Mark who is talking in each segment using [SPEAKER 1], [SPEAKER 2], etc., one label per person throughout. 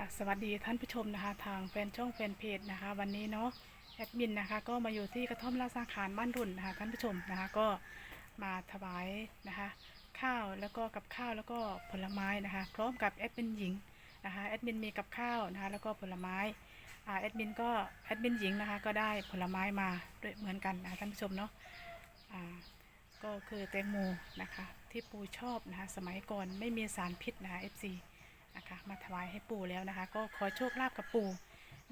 [SPEAKER 1] ค่ะสวัสดีท่านผู้ชมนะคะ ทางแฟนช่องแฟนเพจนะคะ วันนี้เนาะแอดมินนะคะ ก็มาอยู่ที่กระท่อมราชสังขารบ้านรุ่นนะคะ ท่านผู้ชมนะคะ ก็มาถวายนะคะ ข้าวแล้วก็กับข้าวแล้วก็ผลไม้นะคะ พร้อมกับแอดมินหญิงนะคะแอดมินมีกับข้าวนะคะแล้วก็ผลไม้อ่าแอดมินก็แอดมินหญิงนะคะ ก็ได้ผลไม้มาด้วยเหมือนกันนะคะท่านผู้ชมเนาะอ่าก็คือแตงโมนะคะ ที่ปูชอบนะคะสมัยก่อนไม่มีสารพิษนะคะ FC นะคะ มาถวายให้ปู่แล้วนะคะ ก็ขอโชคลาภกับปู่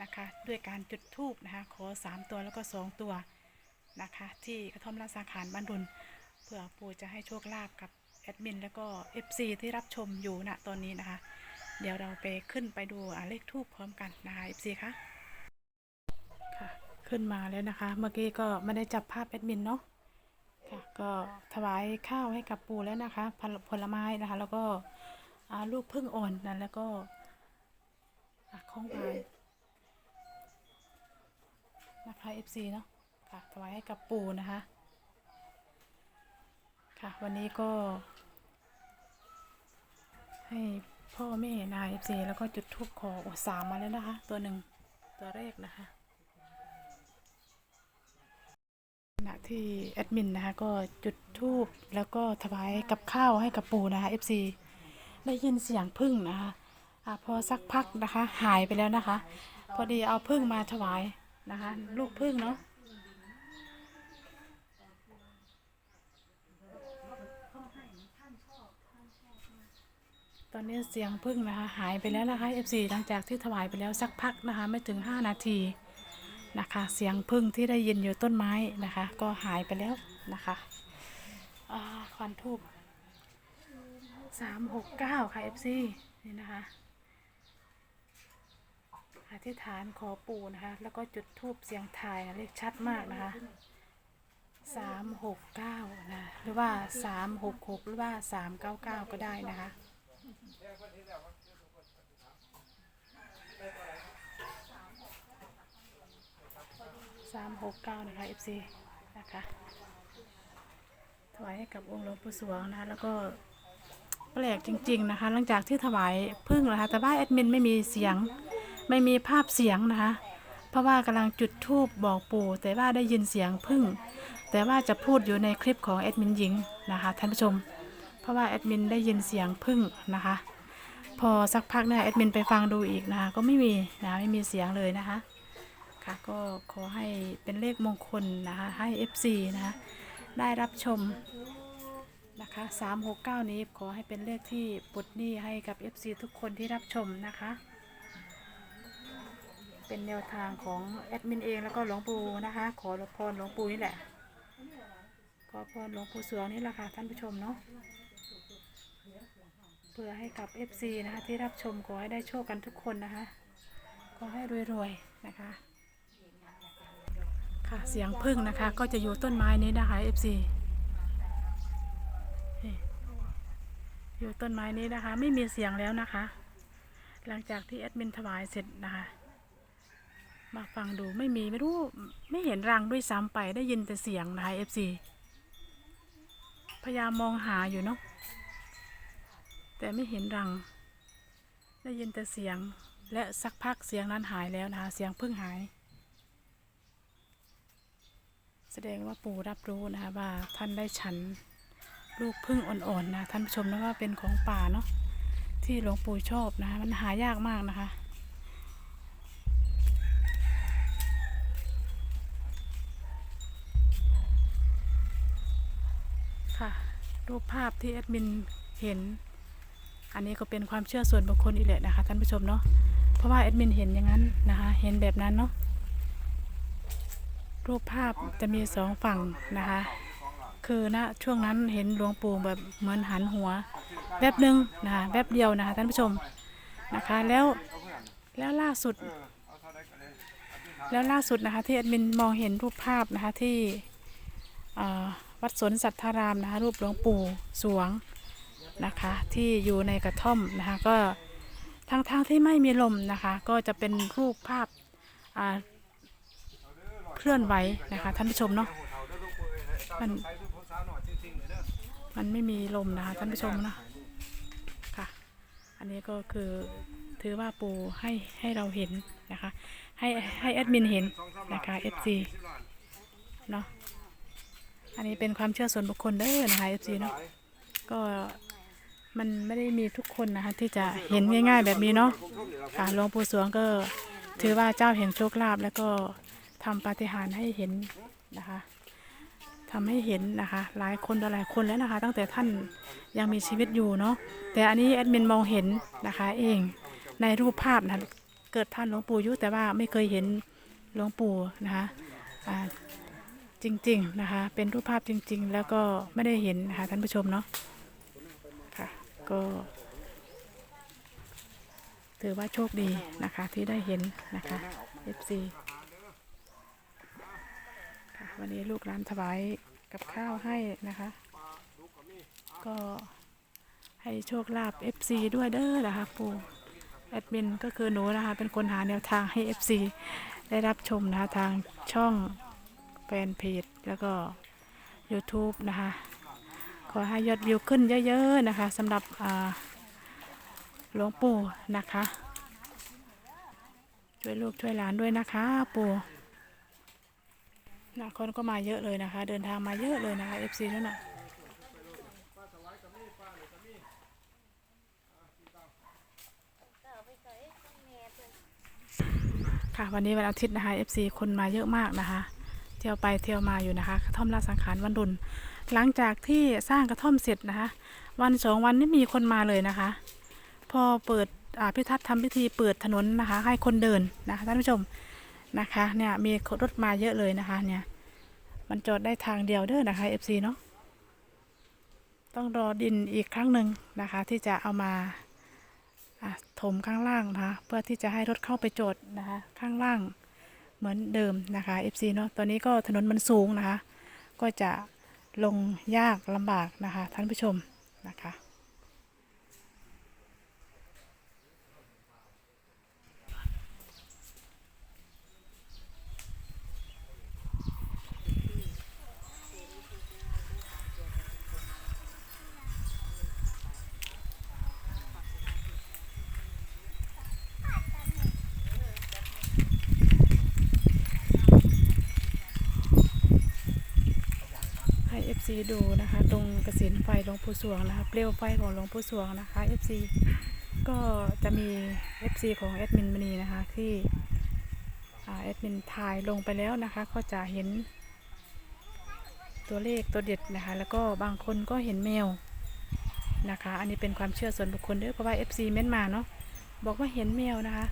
[SPEAKER 1] นะคะ ด้วยการจุดธูปนะคะ ขอ 3 ตัวแล้วก็ 2 ตัวนะคะ ที่กระท่อมราสังขารบ้านรุนเพื่อปู่จะให้โชคลาภกับแอดมินแล้วก็ FC ที่รับชมอยู่ณตอนนี้นะคะ เดี๋ยวเราไปขึ้นไปดูเลขทูปพร้อมกันนะคะ FC คะค่ะ ขึ้นมาแล้วนะคะ เมื่อกี้ก็ไม่ได้จับภาพแอดมินเนาะค่ะก็ถวายข้าวให้กับปู่แล้วนะคะผลผลไม้นะคะ แล้วก็ ลูกพึ่งอ่อนนะแล้วก็อะข้องหวานนะคะ FC เนาะค่ะถวายให้กับปู่นะคะ ค่ะวันนี้ก็ ให้พ่อแม่นาย FC แล้วก็จุดทูบขอโอ้สามมาแล้วนะคะ ตัวหนึ่งตัวแรกนะคะขณะที่แอดมินนะคะก็จุดทูบแล้วก็ถวายกับข้าวให้กับปู่นะคะ FC ได้ยินเสียงพึ่งนะคะอะพอสักพักนะคะ หายไปแล้วนะคะ พอดีเอาพึ่งมาถวายนะคะ ลูกพึ่งเนาะตอนนี้เสียงพึ่งนะคะ หายไปแล้วนะคะ FC หลังจากที่ถวายไปแล้วสักพักนะคะ ไม่ถึง 5 นาทีนะคะ เสียงพึ่งที่ได้ยินอยู่ต้นไม้นะคะ ก็หายไปแล้วนะคะอ่าควันทูบ สามหกเก้าค่ะ FC นี่นะคะ อธิษฐานขอปู่นะคะ แล้วก็จุดทูบเสียงทายนะเลขชัดมากนะคะสามหกเก้านะ หรือว่าสามหกหกหรือว่าสามเก้าเก้าก็ได้นะคะสามหกเก้านะคะ FC นะคะถวายให้กับองค์หลวงปู่สวงนะคะแล้วก็ แปลกจริง ๆนะคะ หลังจากที่ถวายพึ่งนะคะแต่ว่าแอดมินไม่มีเสียงไม่มีภาพเสียงนะคะ เพราะว่ากำลังจุดธูปบอกปู่แต่ว่าได้ยินเสียงพึ่ง แต่ว่าจะพูดอยู่ในคลิปของแอดมินหญิงนะคะท่านผู้ชม เพราะว่าแอดมินได้ยินเสียงพึ่งนะคะ พอสักพักเนี่ยแอดมินไปฟังดูอีกนะคะก็ไม่มีนะไม่มีเสียงเลยนะคะค่ะก็ขอให้เป็นเลขมงคลนะคะให้ FC นะคะได้รับชม นะคะ369 นี้ขอให้เป็นเลขที่ปลดหนี้ให้กับ FC ทุกคนที่รับชมนะคะ เป็นแนวทางของแอดมินเองแล้วก็หลวงปู่นะคะ ขอพรหลวงปู่นี่แหละ ขอพรหลวงปู่สวงนี่แหละค่ะท่านผู้ชมเนาะ เพื่อให้กับ FC นะคะที่รับชมขอให้ได้โชคกันทุกคนนะคะ ขอให้รวยๆนะคะ ค่ะเสียงพึ่งนะคะก็จะอยู่ต้นไม้นี้นะคะ FC อยู่ต้นไม้นี้นะคะ ไม่มีเสียงแล้วนะคะ หลังจากที่แอดมินถวายเสร็จนะคะ มาฟังดูไม่มีไม่รู้ไม่เห็นรังด้วยซ้ำไปได้ยินแต่เสียงนะคะ FC พยายามมองหาอยู่เนาะแต่ไม่เห็นรัง ได้ยินแต่เสียงและสักพักเสียงนั้นหายแล้วนะคะ เสียงเพิ่งหาย แสดงว่าปู่รับรู้นะคะว่าท่านได้ฉัน ลูกพึ่งอ่อนๆนะท่านผู้ชมนะว่าเป็นของป่าเนาะที่หลวงปู่ชอบนะคะมันหายากมากนะคะ ค่ะ รูปภาพที่แอดมินเห็น อันนี้ก็เป็นความเชื่อส่วนบุคคลอีกแหละนะคะท่านผู้ชมเนาะเพราะว่าแอดมินเห็นอย่างนั้นนะคะ เห็นแบบนั้นเนาะรูปภาพจะมีสองฝั่งนะคะ คือณช่วงนั้นเห็นหลวงปู่แบบเหมือนหันหัวแวบหนึ่งนะคะแวบเดียวนะคะท่านผู้ชมนะคะแล้วแล้วล่าสุด แล้วล่าสุดนะคะที่แอดมินมองเห็นรูปภาพนะคะที่วัดสนสัทธารามนะคะรูปหลวงปู่สวงนะคะที่อยู่ในกระท่อมนะคะก็ทั้งๆทที่ไม่มีลมนะคะ ก็จะเป็นรูปภาพเคลื่อนไหวนะคะท่านผู้ชมเนาะมัน มันไม่มีลมนะคะท่านผู้ชมนะค่ะ อันนี้ก็คือถือว่าปูให้ให้เราเห็นนะคะ ให้ให้แอดมินเห็นนะคะ FC เนาะอันนี้เป็นความเชื่อส่วนบุคคลเด้อนะคะ FC เนาะก็มันไม่ได้มีทุกคนนะคะที่จะเห็นง่าย ๆ แบบนี้เนาะค่ะหลวงปู่สวงก็ถือว่าเจ้าแห่งโชคลาภแล้วก็ทำปาฏิหาริย์ให้เห็นนะคะ ทำให้เห็นนะคะ หลายคนต่อหลายคนแล้วนะคะ ตั้งแต่ท่านยังมีชีวิตอยู่เนาะแต่อันนี้แอดมินมองเห็นนะคะเองในรูปภาพนะเกิดท่านหลวงปู่ยู่แต่ว่าไม่เคยเห็นหลวงปู่นะคะจริงๆนะคะ เป็นรูปภาพจริง ๆ แล้วก็ไม่ได้เห็นนะคะท่านผู้ชมเนาะค่ะก็ถือว่าโชคดีนะคะที่ได้เห็นนะคะ FC วันนี้ลูกหลานถวายกับข้าวให้นะคะ ก็ให้โชคลาภ FC ด้วยเด้อนะคะปูแอดมินก็คือหนูนะคะ เป็นคนหาแนวทางให้ FC ได้รับชมนะคะทางช่องแฟนเพจแล้วก็ YouTube นะคะ ขอให้ยอดวิวขึ้นเยอะๆนะคะสำหรับอ่าหลวงปู่นะคะ ช่วยลูกช่วยหลานด้วยนะคะ ปู่ นะคนก็มาเยอะเลยนะคะ เดินทางมาเยอะเลยนะคะ FC นั่นน่ะค่ะวันนี้วันอาทิตย์นะคะ FC คนมาเยอะมากนะคะ เที่ยวไปเที่ยวมาอยู่นะคะกระท่อมราชสังขารวันรุนหลังจากที่สร้างกระท่อมเสร็จนะคะ วันสองวันนี้มีคนมาเลยนะคะ พอเปิดอาพิทัศน์ทำพิธีเปิดถนนนะคะ ให้คนเดินนะคะท่านผู้ชม นะคะ เนี่ยมีรถมาเยอะเลยนะคะเนี่ย มันจอดได้ทางเดียวเด้อนะคะ FC เนาะ ต้องรอดินอีกครั้งหนึ่งนะคะ ที่จะเอามาถมข้างล่างนะคะ เพื่อที่จะให้รถเข้าไปจอดนะคะ ข้างล่างเหมือนเดิมนะคะ FC เนาะ ตอนนี้ก็ถนนมันสูงนะคะ ก็จะลงยากลำบากนะคะท่านผู้ชมนะคะ ดูนะคะ ตรงกระสินไฟหลวงปู่สวงนะคะเปลวไฟของหลวงปู่สวงนะคะ FC ก็จะมี FC ของแอดมินมณีนะคะที่แอดมินถ่ายลงไปแล้วนะคะ ก็จะเห็นตัวเลขตัวเด็ดนะคะ แล้วก็บางคนก็เห็นแมวนะคะ อันนี้เป็นความเชื่อส่วนบุคคลด้อเพราะว่า FC เม้นมาเนาะบอกว่าเห็นแมวนะคะ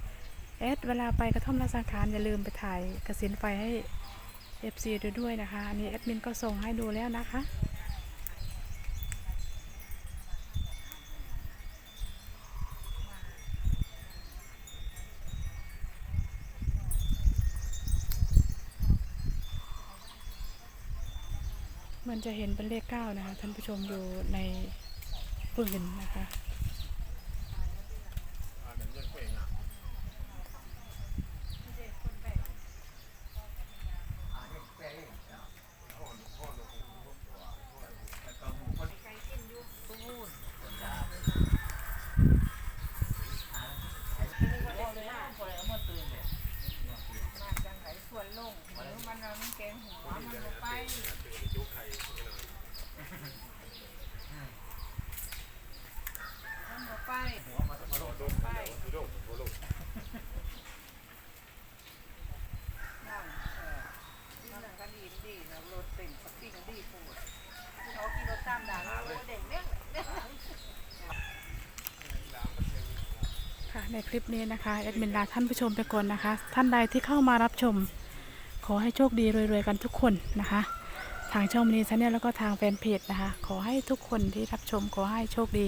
[SPEAKER 1] แอดเวลาไปกระท่อมราชสังขารอย่าลืมไปถ่ายกระสินไฟให้ FC ดูด้วยนะคะ อันนี้แอดมินก็ส่งให้ดูแล้วนะคะ มันจะเห็นเป็นเลขเก้านะคะ ท่านผู้ชมอยู่ในปืนนะคะ ในคลิปนี้นะคะแอดมินลาท่านผู้ชมไปก่อนนะคะ ท่านใดที่เข้ามารับชม ขอให้โชคดีรวยๆกันทุกคนนะคะ ทางช่องมณีชาแนลแล้วก็ทางแฟนเพจนะคะ ขอให้ทุกคนที่รับชมขอให้โชคดี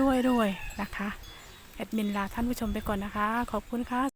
[SPEAKER 1] รวยๆๆนะคะแอดมินลาท่านผู้ชมไปก่อนนะคะ ขอบคุณค่ะ